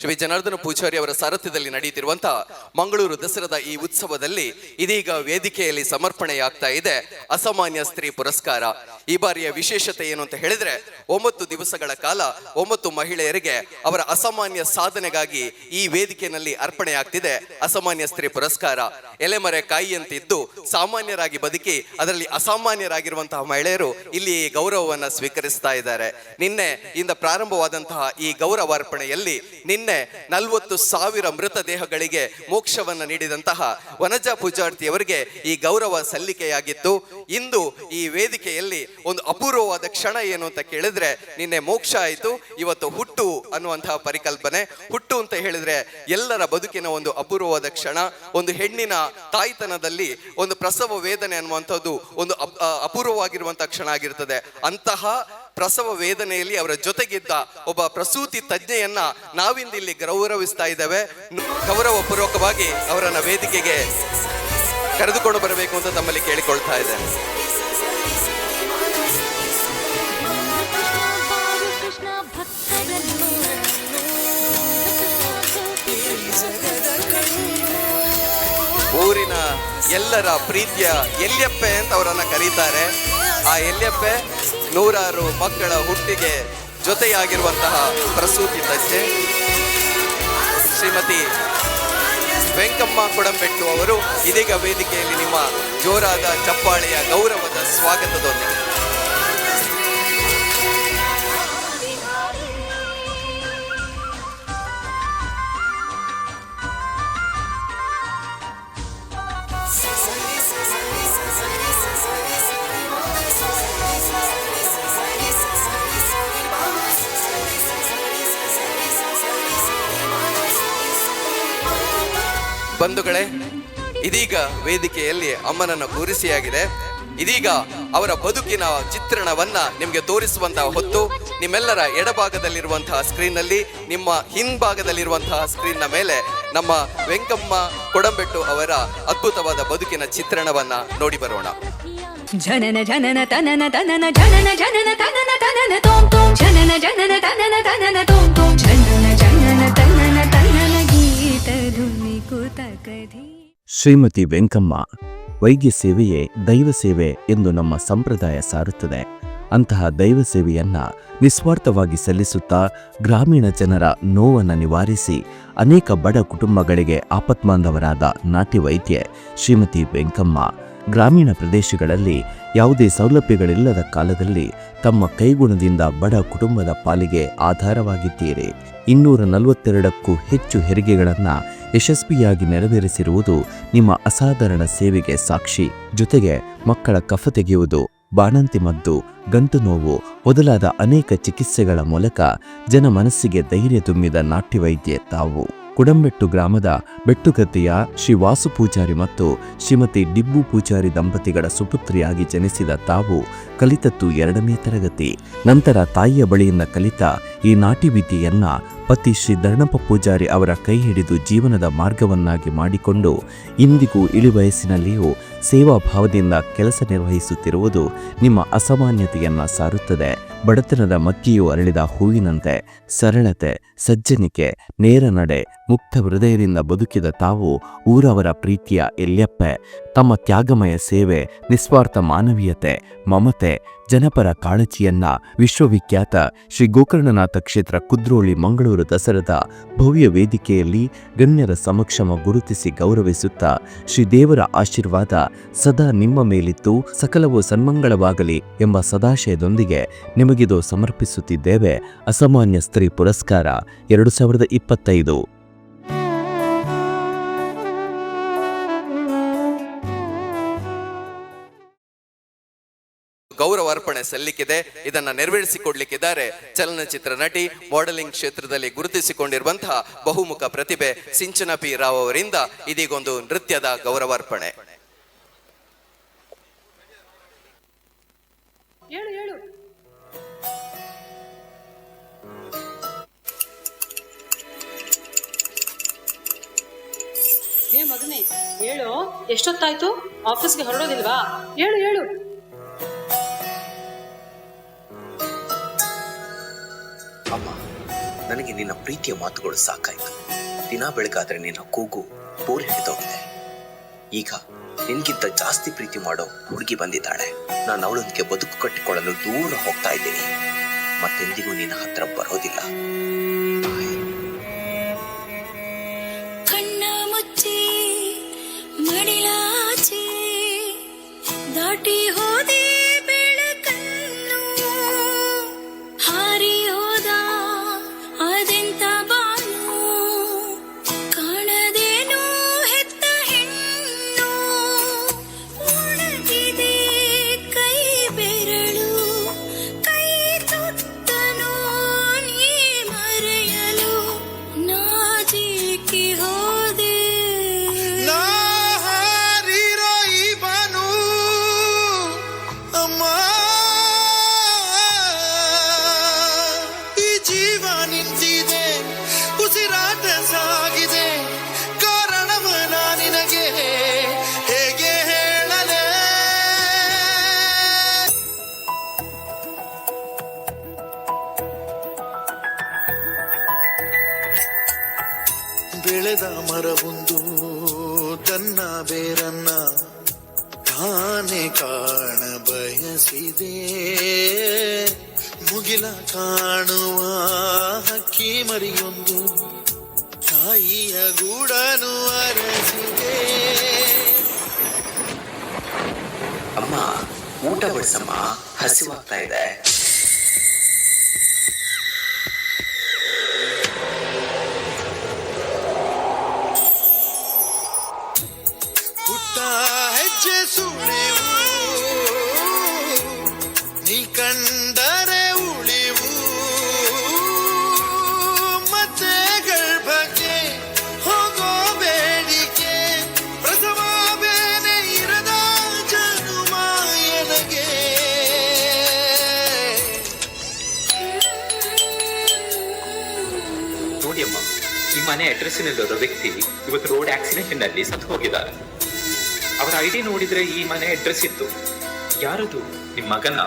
ಶ್ರೀ ಜನಾರ್ದನ ಪೂಜಾರಿ ಅವರ ಸಾರಥ್ಯದಲ್ಲಿ ನಡೆಯುತ್ತಿರುವಂತಹ ಮಂಗಳೂರು ದಸರಾದ ಈ ಉತ್ಸವದಲ್ಲಿ ಇದೀಗ ವೇದಿಕೆಯಲ್ಲಿ ಸಮರ್ಪಣೆಯಾಗ್ತಾ ಇದೆ. ಅಸಾಮಾನ್ಯ ಸ್ತ್ರೀ ಪುರಸ್ಕಾರ. ಈ ಬಾರಿಯ ವಿಶೇಷತೆ ಏನು ಅಂತ ಹೇಳಿದ್ರೆ, ಒಂಬತ್ತು ದಿವಸಗಳ ಕಾಲ ಒಂಬತ್ತು ಮಹಿಳೆಯರಿಗೆ ಅವರ ಅಸಾಮಾನ್ಯ ಸಾಧನೆಗಾಗಿ ಈ ವೇದಿಕೆಯಲ್ಲಿ ಅರ್ಪಣೆಯಾಗ್ತಿದೆ. ಅಸಾಮಾನ್ಯ ಸ್ತ್ರೀ ಪುರಸ್ಕಾರ. ಎಲೆಮರೆ ಕಾಯಿಯಂತಿದ್ದು ಸಾಮಾನ್ಯರಾಗಿ ಬದುಕಿ ಅದರಲ್ಲಿ ಅಸಾಮಾನ್ಯರಾಗಿರುವಂತಹ ಮಹಿಳೆಯರು ಇಲ್ಲಿ ಗೌರವವನ್ನ ಸ್ವೀಕರಿಸ್ತಾ ಇದ್ದಾರೆ. ನಿನ್ನೆ ಇಂದ ಪ್ರಾರಂಭವಾದಂತಹ ಈ ಗೌರವಾರ್ಪಣೆಯಲ್ಲಿ ನಿನ್ನೆ ನಲವತ್ತು ಸಾವಿರ ಮೃತದೇಹಗಳಿಗೆ ಮೋಕ್ಷವನ್ನು ನೀಡಿದಂತಹ ವನಜಾ ಪೂಜಾರ್ತಿಯವರಿಗೆ ಈ ಗೌರವ ಸಲ್ಲಿಕೆಯಾಗಿತ್ತು. ಇಂದು ಈ ವೇದಿಕೆಯಲ್ಲಿ ಒಂದು ಅಪೂರ್ವವಾದ ಕ್ಷಣ ಏನು ಅಂತ ಕೇಳಿದ್ರೆ ನಿನ್ನೆ ಮೋಕ್ಷ ಆಯಿತು, ಇವತ್ತು ಹುಟ್ಟು ಅನ್ನುವಂತಹ ಪರಿಕಲ್ಪನೆ. ಹುಟ್ಟು ಅಂತ ಹೇಳಿದ್ರೆ ಎಲ್ಲರ ಬದುಕಿನ ಒಂದು ಅಪೂರ್ವವಾದ ಕ್ಷಣ. ಒಂದು ಹೆಣ್ಣಿನ ತಾಯ್ತನದಲ್ಲಿ ಒಂದು ಪ್ರಸವ ವೇದನೆ ಅನ್ನುವಂಥದ್ದು ಒಂದು ಅಪೂರ್ವವಾಗಿರುವಂತಹ ಕ್ಷಣ ಆಗಿರ್ತದೆ. ಅಂತಹ ಪ್ರಸವ ವೇದನೆಯಲ್ಲಿ ಅವರ ಜೊತೆಗಿದ್ದ ಒಬ್ಬ ಪ್ರಸೂತಿ ತಜ್ಞೆಯನ್ನ ನಾವಿಂದ ಇಲ್ಲಿ ಗೌರವಿಸ್ತಾ ಇದ್ದೇವೆ. ಗೌರವ ಪೂರ್ವಕವಾಗಿ ಅವರನ್ನ ವೇದಿಕೆಗೆ ಕರೆದುಕೊಂಡು ಬರಬೇಕು ಅಂತ ತಮ್ಮಲ್ಲಿ ಕೇಳಿಕೊಳ್ತಾ ಇದ್ದೇನೆ. ಎಲ್ಲರ ಪ್ರೀತಿಯ ಎಲ್ಯಪ್ಪೆ ಅಂತ ಅವರನ್ನು ಕರೀತಾರೆ. ಆ ಎಲ್ಯಪ್ಪೆ ನೂರಾರು ಮಕ್ಕಳ ಹುಟ್ಟಿಗೆ ಜೊತೆಯಾಗಿರುವಂತಹ ಪ್ರಸೂತಿ ತಜ್ಜೆ ಶ್ರೀಮತಿ ವೆಂಕಮ್ಮ ಕೊಡಂಬೆಟ್ಟು ಅವರು ಇದೀಗ ವೇದಿಕೆಯಲ್ಲಿ ನಿಮ್ಮ ಜೋರಾದ ಚಪ್ಪಾಳೆಯ ಗೌರವದ ಸ್ವಾಗತದೊಂದಿಗೆ. ಬಂಧುಗಳೇ, ಇದೀಗ ವೇದಿಕೆಯಲ್ಲಿ ಅಮ್ಮನನ್ನು ಕೂರಿಸಿಯಾಗಿದೆ. ಇದೀಗ ಅವರ ಬದುಕಿನ ಚಿತ್ರಣವನ್ನ ನಿಮಗೆ ತೋರಿಸುವಂತಹ ಹೊತ್ತು, ನಿಮ್ಮೆಲ್ಲರ ಎಡಭಾಗದಲ್ಲಿರುವಂತಹ ಸ್ಕ್ರೀನ್ನಲ್ಲಿ ನಿಮ್ಮ ಹಿಂಭಾಗದಲ್ಲಿರುವಂತಹ ಸ್ಕ್ರೀನ್ನ ಮೇಲೆ ನಮ್ಮ ವೆಂಕಮ್ಮ ಕೊಡಂಬೆಟ್ಟು ಅವರ ಅದ್ಭುತವಾದ ಬದುಕಿನ ಚಿತ್ರಣವನ್ನ ನೋಡಿ ಬರೋಣ. ಜನನ ಜನನ, ತನನ ತನನ, ಜನನ ಜನನ, ತನನ ತನನ, ತೋಂ ತೋಂ, ಜನನ ಜನನ, ತನನ ತನನ, ತೋಂ ತೋಂ ಶ್ರೀಮತಿ ವೆಂಕಮ್ಮ, ವೈದ್ಯ ಸೇವೆಯೇ ದೈವ ಸೇವೆ ಎಂದು ನಮ್ಮ ಸಂಪ್ರದಾಯ ಸಾರುತ್ತದೆ. ಅಂತಹ ದೈವ ಸೇವೆಯನ್ನ ನಿಸ್ವಾರ್ಥವಾಗಿ ಸಲ್ಲಿಸುತ್ತಾ ಗ್ರಾಮೀಣ ಜನರ ನೋವನ್ನು ನಿವಾರಿಸಿ ಅನೇಕ ಬಡ ಕುಟುಂಬಗಳಿಗೆ ಆಪತ್ಮಾಂಧವರಾದ ನಾಟಿ ವೈದ್ಯೆ ಶ್ರೀಮತಿ ವೆಂಕಮ್ಮ, ಗ್ರಾಮೀಣ ಪ್ರದೇಶಗಳಲ್ಲಿ ಯಾವುದೇ ಸೌಲಭ್ಯಗಳಿಲ್ಲದ ಕಾಲದಲ್ಲಿ ತಮ್ಮ ಕೈಗುಣದಿಂದ ಬಡ ಕುಟುಂಬದ ಪಾಲಿಗೆ ಆಧಾರವಾಗಿದ್ದೀರಿ. ಇನ್ನೂರ ನಲವತ್ತೆರಡಕ್ಕೂ ಹೆಚ್ಚು ಹೆರಿಗೆಗಳನ್ನು ಯಶಸ್ವಿಯಾಗಿ ನೆರವೇರಿಸಿರುವುದು ನಿಮ್ಮ ಅಸಾಧಾರಣ ಸೇವೆಗೆ ಸಾಕ್ಷಿ. ಜೊತೆಗೆ ಮಕ್ಕಳ ಕಫ ತೆಗೆಯುವುದು, ಬಾಣಂತಿ ಮದ್ದು, ಗಂಟು ನೋವು ಮೊದಲಾದ ಅನೇಕ ಚಿಕಿತ್ಸೆಗಳ ಮೂಲಕ ಜನ ಮನಸ್ಸಿಗೆ ಧೈರ್ಯ ತುಂಬಿದ ನಾಟ್ಯ ವೈದ್ಯೆ ತಾವು. ಕುಡಂಬೆಟ್ಟು ಗ್ರಾಮದ ಬೆಟ್ಟುಗದ್ದೆಯ ಶ್ರೀ ವಾಸು ಪೂಜಾರಿ ಮತ್ತು ಶ್ರೀಮತಿ ಡಿಬ್ಬು ಪೂಜಾರಿ ದಂಪತಿಗಳ ಸುಪುತ್ರಿಯಾಗಿ ಜನಿಸಿದ ತಾವು ಕಲಿತದ್ದು ಎರಡನೇ ತರಗತಿ. ನಂತರ ತಾಯಿಯ ಬಳಿಯಿಂದ ಕಲಿತ ಈ ನಾಟಿ ವಿದ್ಯೆಯನ್ನ ಪತಿ ಶ್ರೀ ಧರ್ಣಪ್ಪ ಪೂಜಾರಿ ಅವರ ಕೈ ಹಿಡಿದು ಜೀವನದ ಮಾರ್ಗವನ್ನಾಗಿ ಮಾಡಿಕೊಂಡು ಇಂದಿಗೂ ಇಳಿವಯಸ್ಸಿನಲ್ಲಿಯೂ ಸೇವಾ ಭಾವದಿಂದ ಕೆಲಸ ನಿರ್ವಹಿಸುತ್ತಿರುವುದು ನಿಮ್ಮ ಅಸಾಮಾನ್ಯತೆಯನ್ನ ಸಾರುತ್ತದೆ. ಬಡತನದ ಮಕ್ಕಿಯು ಅರಳಿದ ಹೂವಿನಂತೆ ಸರಳತೆ, ಸಜ್ಜನಿಕೆ, ನೇರ ನಡೆ, ಮುಕ್ತ ಹೃದಯದಿಂದ ಬದುಕಿದ ತಾವು ಊರವರ ಪ್ರೀತಿಯ ಎಲ್ಯಪ್ಪೆ. ತಮ್ಮ ತ್ಯಾಗಮಯ ಸೇವೆ, ನಿಸ್ವಾರ್ಥ ಮಾನವೀಯತೆ, ಮಮತೆ ಜನಪರ ಕಾಳಜಿಯನ್ನ ವಿಶ್ವವಿಖ್ಯಾತ ಶ್ರೀ ಗೋಕರ್ಣನಾಥ ಕ್ಷೇತ್ರ ಕುದ್ರೋಳಿ ಮಂಗಳೂರು ದಸರದ ಭವ್ಯ ವೇದಿಕೆಯಲ್ಲಿ ಗಣ್ಯರ ಸಮಕ್ಷಮ ಗುರುತಿಸಿ ಗೌರವಿಸುತ್ತಾ ಶ್ರೀ ದೇವರ ಆಶೀರ್ವಾದ ಸದಾ ನಿಮ್ಮ ಮೇಲಿತ್ತು, ಸಕಲವೂ ಸನ್ಮಂಗಳವಾಗಲಿ ಎಂಬ ಸದಾಶಯದೊಂದಿಗೆ ನಿಮಗಿದು ಸಮರ್ಪಿಸುತ್ತಿದ್ದೇವೆ. ಅಸಾಮಾನ್ಯ ಸ್ತ್ರೀ ಪುರಸ್ಕಾರ, ಎರಡು ಸಾವಿರದ ಇಪ್ಪತ್ತೈದು. ಗೌರವಾರ್ಪಣೆ ಸಲ್ಲಿಕ್ಕಿದೆ ಇದನ್ನ ನೆರವೇರಿಸಿಕೊಡ್ಲಿಕ್ಕಿದ್ದಾರೆ. ಚಲನಚಿತ್ರ ನಟಿ, ಮಾಡೆಲಿಂಗ್ ಕ್ಷೇತ್ರದಲ್ಲಿ ಗುರುತಿಸಿಕೊಂಡಿರುವಂತಹ ಬಹುಮುಖ ಪ್ರತಿಭೆ ಸಿಂಚನ ಪಿ ರಾವ್ ಅವರಿಂದ ಇದೀಗೊಂದು ನೃತ್ಯದ ಗೌರವಾರ್ಪಣೆ. ಹೇ ಮಗನೇ, ಹೇಳು. ಎಷ್ಟೊತ್ತಾಯ್ತು? ಆಫೀಸ್ಗೆ ಹೊರಡೋದಿಲ್ವಾ? ಹೇಳು ಹೇಳು. ನನಗೆ ನಿನ್ನ ಪ್ರೀತಿಯ ಮಾತುಗಳು ಸಾಕಾಯ್ತು. ದಿನ ಬೆಳಗಾದ್ರೆ ನಿನ್ನ ಕೂಗು ಬೋರ್ ಹಿಡಿದೋಗಿದೆ. ಈಗ ನಿನ್ಗಿಂತ ಜಾಸ್ತಿ ಪ್ರೀತಿ ಮಾಡೋ ಹುಡುಗಿ ಬಂದಿದ್ದಾಳೆ. ನಾನು ಅವಳೊಂದಿಗೆ ಬದುಕು ಕಟ್ಟಿಕೊಳ್ಳಲು ದೂರ ಹೋಗ್ತಾ ಇದ್ದೀನಿ. ಮತ್ತೆಂದಿಗೂ ನಿನ್ನ ಹತ್ರ ಬರೋದಿಲ್ಲ. ಕಣ್ಣ ಮುಚ್ಚಿ ದಾಟಿ ಹೋದೆ ತನ್ನ ಬೇರನ್ನ ತಾನೆ ಕಾಣ ಬಯಸಿದೆ. ಮುಗಿಲ ಕಾಣುವ ಹಕ್ಕಿ ಮರಿಯೊಂದು ತಾಯಿಯ ಗೂಡನು ಅರಸಿದೆ. ಅಮ್ಮ, ಊಟ ಬಡಿಸಮ್ಮ ಹಸಿವಾಗ್ತಾ ಇದೆ. ಸುಳಿವು. ನೀ ಕಂಡರೆ ಉಳಿವು. ಮತ್ತೆ ಗರ್ಭಕ್ಕೆ ಹೋಗೋ ಬೇಡಿಕೆ. ಪ್ರಥಮ ಬೇನೆ ಇರದ ಜನುಮ ಎನಗೆ. ನೋಡಿ ಅಮ್ಮ, ಈ ಮನೆ ಅಡ್ರೆಸ್ಸಿನಲ್ಲಿರೋ ವ್ಯಕ್ತಿ ಇವತ್ತು ರೋಡ್ ಆಕ್ಸಿಡೆಂಟ್ನಲ್ಲಿ ಸತ್ತು ಹೋಗಿದ್ದಾರೆ ಅವರ ಐಡಿ ನೋಡಿದ್ರೆ ಈ ಮನೆ ಅಡ್ರೆಸ್ ಇತ್ತು. ಯಾರದು? ನಿಮ್ಮ ಮಗನ?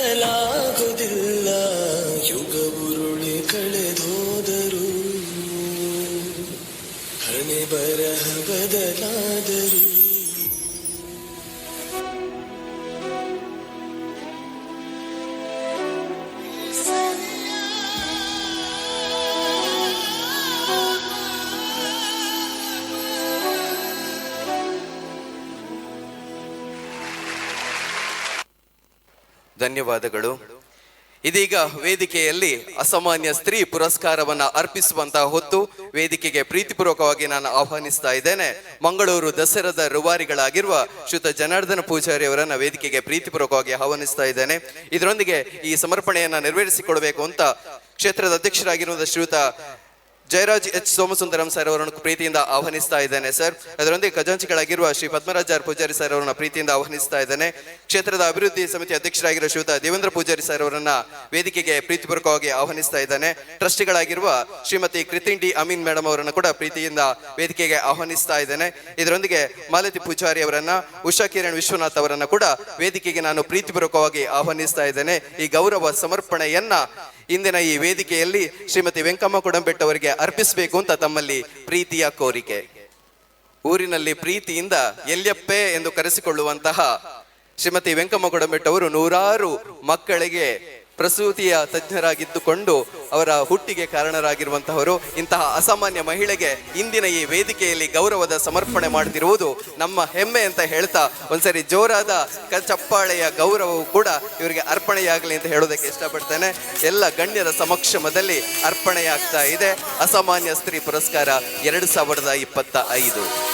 ಬದಲಾಗುವುದಿಲ್ಲ. ಯುಗ ಉರುಳಿ ಕಳೆದೋದರು ಹಣೆ ಬರಹ ಬದಲಾದರು ಧನ್ಯವಾದಗಳು. ಇದೀಗ ವೇದಿಕೆಯಲ್ಲಿ ಅಸಾಮಾನ್ಯ ಸ್ತ್ರೀ ಪುರಸ್ಕಾರವನ್ನ ಅರ್ಪಿಸುವಂತಹ ಹೊತ್ತು ವೇದಿಕೆಗೆ ಪ್ರೀತಿಪೂರ್ವಕವಾಗಿ ನಾನು ಆಹ್ವಾನಿಸ್ತಾ ಇದ್ದೇನೆ. ಮಂಗಳೂರು ದಸರಾದ ರುವಾರಿಗಳಾಗಿರುವ ಶ್ರುತ ಜನಾರ್ದನ ಪೂಜಾರಿ ಅವರನ್ನ ವೇದಿಕೆಗೆ ಪ್ರೀತಿಪೂರ್ವಕವಾಗಿ ಆಹ್ವಾನಿಸ್ತಾ ಇದ್ದೇನೆ. ಇದರೊಂದಿಗೆ ಈ ಸಮರ್ಪಣೆಯನ್ನ ನೆರವೇರಿಸಿಕೊಡಬೇಕು ಅಂತ ಕ್ಷೇತ್ರದ ಅಧ್ಯಕ್ಷರಾಗಿರುವ ಶ್ರೀಯುತ ಜಯರಾಜ್ ಎಚ್ ಸೋಮಸುಂದರಂ ಸರ್ ಅವರನ್ನು ಪ್ರೀತಿಯಿಂದ ಆಹ್ವಾನಿಸ್ತಾ ಇದ್ದೇನೆ, ಸರ್. ಅದರೊಂದಿಗೆ ಖಜಾಂಚಿಗಳಾಗಿರುವ ಶ್ರೀ ಪದ್ಮರಾಜಾರ್ ಪೂಜಾರಿ ಸರ್ ಅವರನ್ನ ಪ್ರೀತಿಯಿಂದ ಆಹ್ವಾನಿಸ್ತಾ ಇದ್ದೇನೆ. ಕ್ಷೇತ್ರದ ಅಭಿವೃದ್ಧಿ ಸಮಿತಿ ಅಧ್ಯಕ್ಷರಾಗಿರುವ ಶ್ರೀಯುತ ದೇವೇಂದ್ರ ಪೂಜಾರಿ ಸರ್ ಅವರನ್ನ ವೇದಿಕೆಗೆ ಪ್ರೀತಿಪೂರ್ವಕವಾಗಿ ಆಹ್ವಾನಿಸ್ತಾ ಇದ್ದೇನೆ. ಟ್ರಸ್ಟಿಗಳಾಗಿರುವ ಶ್ರೀಮತಿ ಕೃತಿಂಡಿ ಅಮೀನ್ ಮೇಡಮ್ ಅವರನ್ನು ಕೂಡ ಪ್ರೀತಿಯಿಂದ ವೇದಿಕೆಗೆ ಆಹ್ವಾನಿಸ್ತಾ ಇದ್ದೇನೆ. ಇದರೊಂದಿಗೆ ಮಾಲತಿ ಪೂಜಾರಿ ಅವರನ್ನ, ಉಷಾ ಕಿರಣ್ ವಿಶ್ವನಾಥ್ ಅವರನ್ನ ಕೂಡ ವೇದಿಕೆಗೆ ನಾನು ಪ್ರೀತಿಪೂರ್ವಕವಾಗಿ ಆಹ್ವಾನಿಸ್ತಾ ಇದ್ದೇನೆ. ಈ ಗೌರವ ಸಮರ್ಪಣೆಯನ್ನ ಇಂದಿನ ಈ ವೇದಿಕೆಯಲ್ಲಿ ಶ್ರೀಮತಿ ವೆಂಕಮ್ಮ ಕುಡಂಬೆಟ್ಟವರಿಗೆ ಅರ್ಪಿಸಬೇಕು ಅಂತ ತಮ್ಮಲ್ಲಿ ಪ್ರೀತಿಯ ಕೋರಿಕೆ. ಊರಿನಲ್ಲಿ ಪ್ರೀತಿಯಿಂದ ಎಲ್ಯಪ್ಪೆ ಎಂದು ಕರೆಸಿಕೊಳ್ಳುವಂತಹ ಶ್ರೀಮತಿ ವೆಂಕಮ್ಮ ಕುಡಂಬೆಟ್ಟವರು ನೂರಾರು ಮಕ್ಕಳಿಗೆ ಪ್ರಸೂತಿಯ ತಜ್ಞರಾಗಿದ್ದುಕೊಂಡು ಅವರ ಹುಟ್ಟಿಗೆ ಕಾರಣರಾಗಿರುವಂತಹವರು, ಇಂತಹ ಅಸಾಮಾನ್ಯ ಮಹಿಳೆಗೆ ಇಂದಿನ ಈ ವೇದಿಕೆಯಲ್ಲಿ ಗೌರವದ ಸಮರ್ಪಣೆ ಮಾಡ್ತಿರುವುದು ನಮ್ಮ ಹೆಮ್ಮೆ ಅಂತ ಹೇಳ್ತಾ, ಒಂದ್ಸರಿ ಜೋರಾದ ಚಪ್ಪಾಳೆಯ ಗೌರವವು ಕೂಡ ಇವರಿಗೆ ಅರ್ಪಣೆಯಾಗಲಿ ಅಂತ ಹೇಳೋದಕ್ಕೆ ಇಷ್ಟಪಡ್ತೇನೆ. ಎಲ್ಲ ಗಣ್ಯರ ಸಮಕ್ಷಮದಲ್ಲಿ ಅರ್ಪಣೆಯಾಗ್ತಾ ಇದೆ. ಅಸಾಮಾನ್ಯ ಸ್ತ್ರೀ ಪುರಸ್ಕಾರ ಎರಡು ಸಾವಿರದ ಇಪ್ಪತ್ತ ಐದು.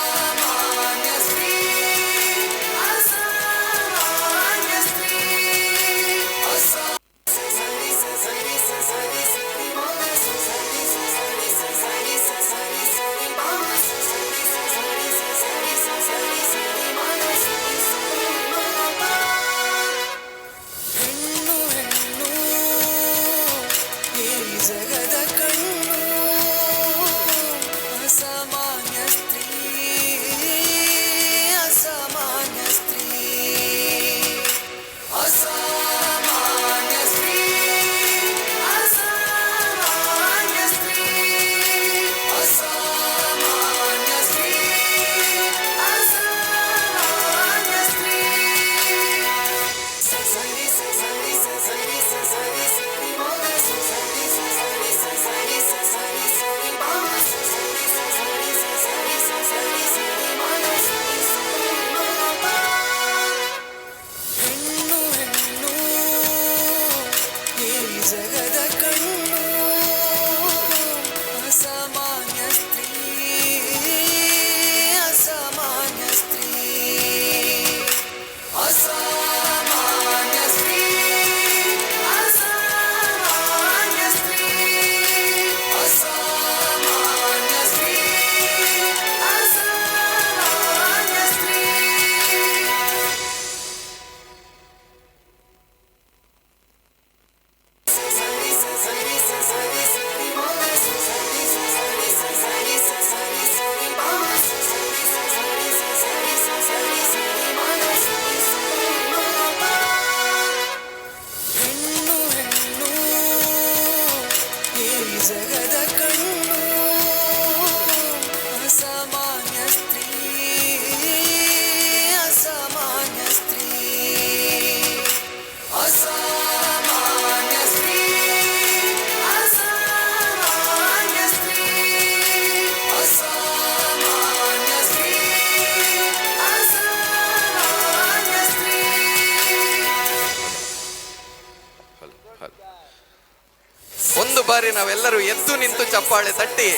ಬಾರಿ ನಾವೆಲ್ಲರೂ ಎದ್ದು ನಿಂತು ಚಪ್ಪಾಳೆ ತಟ್ಟಿ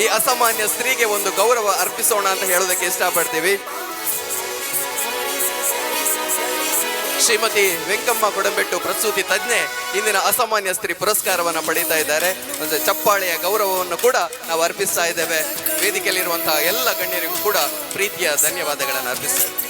ಈ ಅಸಾಮಾನ್ಯ ಸ್ತ್ರೀಗೆ ಒಂದು ಗೌರವ ಅರ್ಪಿಸೋಣ ಅಂತ ಹೇಳೋದಕ್ಕೆ ಇಷ್ಟಪಡ್ತೀವಿ. ಶ್ರೀಮತಿ ವೆಂಕಮ್ಮ ಕೊಡಂಬೆಟ್ಟು ಪ್ರಸೂತಿ ತಜ್ಞೆ ಇಂದಿನ ಅಸಾಮಾನ್ಯ ಸ್ತ್ರೀ ಪುರಸ್ಕಾರವನ್ನು ಪಡೀತಾ ಇದ್ದಾರೆ. ಒಂದು ಚಪ್ಪಾಳೆಯ ಗೌರವವನ್ನು ಕೂಡ ನಾವು ಅರ್ಪಿಸ್ತಾ ಇದ್ದೇವೆ. ವೇದಿಕೆಯಲ್ಲಿರುವಂತಹ ಎಲ್ಲ ಗಣ್ಯರಿಗೂ ಕೂಡ ಪ್ರೀತಿಯ ಧನ್ಯವಾದಗಳನ್ನು ಅರ್ಪಿಸ್ತೇವೆ.